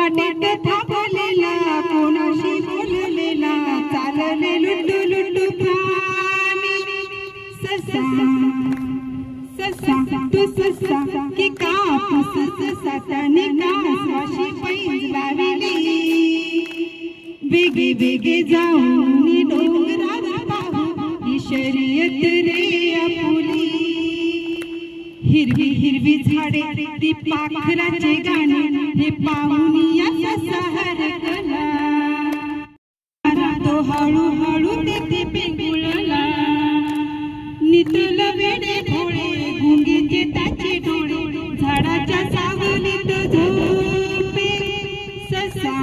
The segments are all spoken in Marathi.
वाटेत थांबलेला कोणाशी बोललेला चालले लुटू लुटू प्राणी ससा ससा तू ससा की कापूस ससा त्याने कासवाशी पैज लाविली. वेगे वेगे जाऊन डोंगरात पाहू ही शर्यत रे आपुली हिरवी हिरवी झाडे ती पाखराचे गाणे हे पाहून या सहरकला तो हळू तेथे पिंगुळला. नितल वेडे भोळे गुंगीचे त्याचे डोळे झाडाच्या सावलीत झोपे. ससा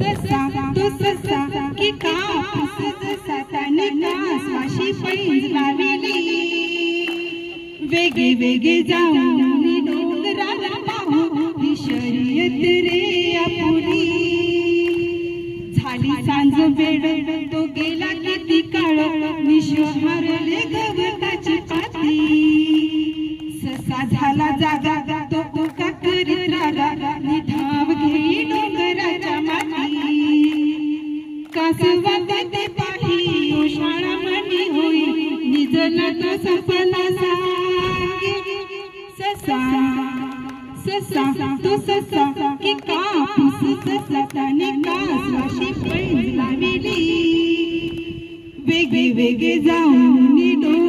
ससा तो ससा की कापूस जसा त्याने कासवाशी पैंज लाविली वेगे वेगे जाऊन डोंगराला पाहू ही शर्यत रे आपली. झाली सांज वेळ तो गेला किती काळ? विश्व हरले गवताची पाती. ससा झाला जागा तो उका करीत रागा. निधाव घेई डोंगराच्या माती. कासवा ते पाही ओशाळा मनी होई. निजला तो सपना ससा तो ससा की कापूस ससा त्याने कासवाशी पैंज लाविली वेगे वेगे जाऊन डोंगर